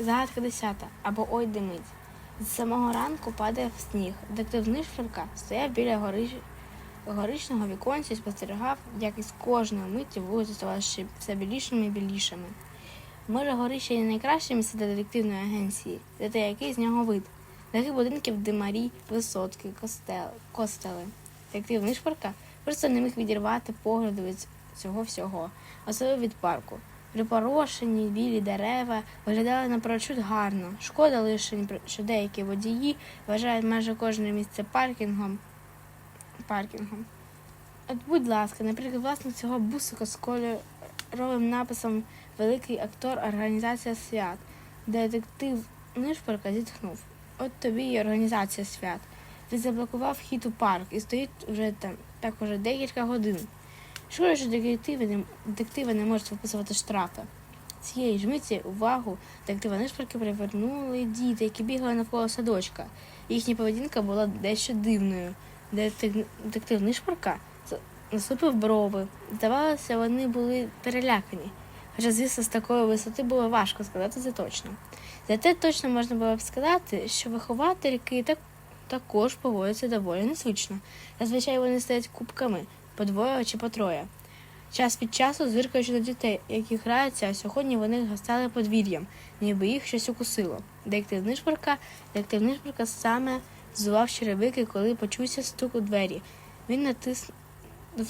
Загадка десята або ой димить. З самого ранку падає в сніг. Детектив Нишферка стояв біля горищ... горичного віконця і спостерігав, як із кожної миті вулиці ставали ще все білішими і білішими. Може, горище і найкраще місце для детективної агенції, за те, який з нього вид. Таких будинків димарі, висотки, костел, костели. Детектив Нишпорка просто не міг відірвати погляду від цього всього, особливо від парку. Припорошені білі дерева виглядали напрочуд гарно. Шкода лише, що деякі водії вважають майже кожне місце паркінгом. паркінгом. От, будь ласка, наприклад, власник цього бусика з кольоровим написом Великий актор Організація свят. Детектив Нишпорка зітхнув. От тобі і організація свят. Ти заблокував вхід у парк і стоїть вже там так уже декілька годин. Шкода, що детективи не, детективи не можуть виписувати штрафи. Цієї ж миті увагу детектива Нишпорки привернули діти, які бігали навколо садочка. Їхня поведінка була дещо дивною. Детек- Детектив Нишпорка насупив брови. Здавалося, вони були перелякані. Хоча, звісно, з такої висоти було важко сказати це точно. Зате точно можна було б сказати, що виховательки так, також поводяться доволі незвично. Зазвичай вони стоять кубками по двоє чи по троє. Час від часу зиркаючи на дітей, які граються, а сьогодні вони гастали подвір'ям, ніби їх щось укусило. Детектив Нишпорка, детектив Нишпорка саме зував черевики, коли почувся стук у двері. Він натиснув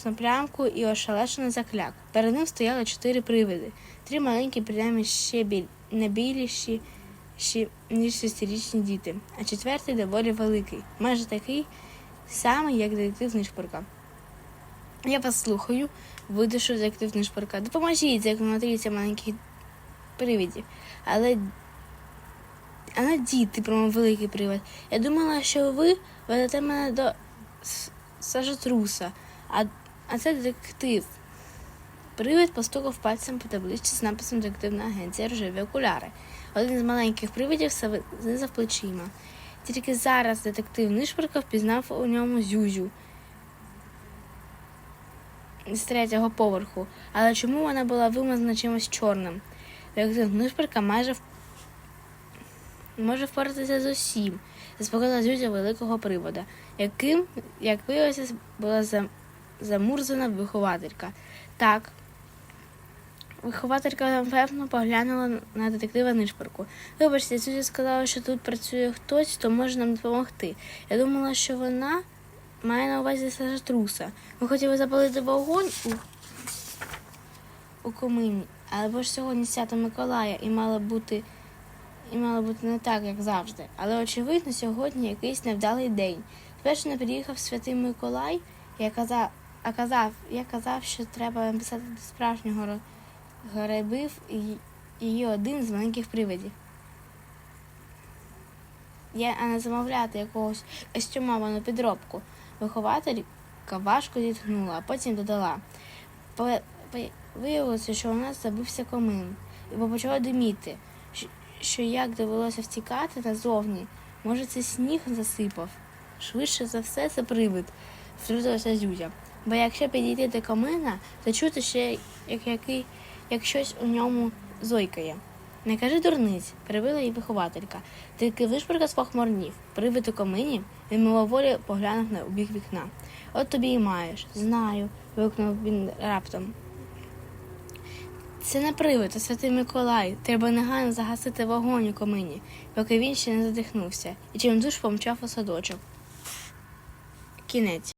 на плямку і ошелешено закляк. Перед ним стояли чотири привиди. Три маленькі, принаймні ще біль... не біліші, ще, ніж шестирічні діти, а четвертий доволі великий, майже такий самий, як детектив Нишпорка. Я вас слухаю, видишу детектив Нишпорка. Допоможіть закономатріться маленьких привидів. Але але діти, промов великий привид. Я думала, що ви ведете мене до с- сажотруса, а, а це детектив. Привид постукав пальцем по табличці з написом детективна агенція рожеві окуляри. Один з маленьких привидів знизав плечима. Тільки зараз детектив Нишпорка впізнав у ньому Зюзю з третього поверху, але чому вона була вимазана чимось чорним? Детектив Нишпорка майже в- може впоратися з усім, заспокоїла Зюзя великого привода, яким, як виявилося, була зам- замурзана вихователька. Так, вихователька напевно поглянула на детектива Нишпорку. Вибачте, Зюзя сказала, що тут працює хтось, хто може нам допомогти. Я думала, що вона має на увазі сажатруса. Ми хотіли запалити вогонь у, у комині, але ж сьогодні свято Миколая і мало бути і мало бути не так, як завжди. Але очевидно, сьогодні якийсь невдалий день. Спершу не приїхав святий Миколай, я казав, а казав, я казав, що треба написати до справжнього гребив і її один з маленьких привидів. Я а не замовляти якогось костюмовану підробку. Вихователька важко зітхнула, а потім додала. «Пе- пе- Виявилося, що у нас забився комин, і почало диміти, що як довелося втікати назовні, може, це сніг засипав. Швидше за все, це привид, втрутилася Зюзя. Бо якщо підійти до комина, то чути ще, як, який, як щось у ньому зойкає. Не кажи дурниць, перебила її вихователька. Тільки вишпорка спохмурнів. Привид у комині, він мимоволі поглянув на у бік вікна. От тобі і маєш. Знаю, вигукнув він раптом. Це не привид, а святий Миколай. Треба негайно загасити вогонь у комині, поки він ще не задихнувся, і чим душ помчав у садочок. Кінець.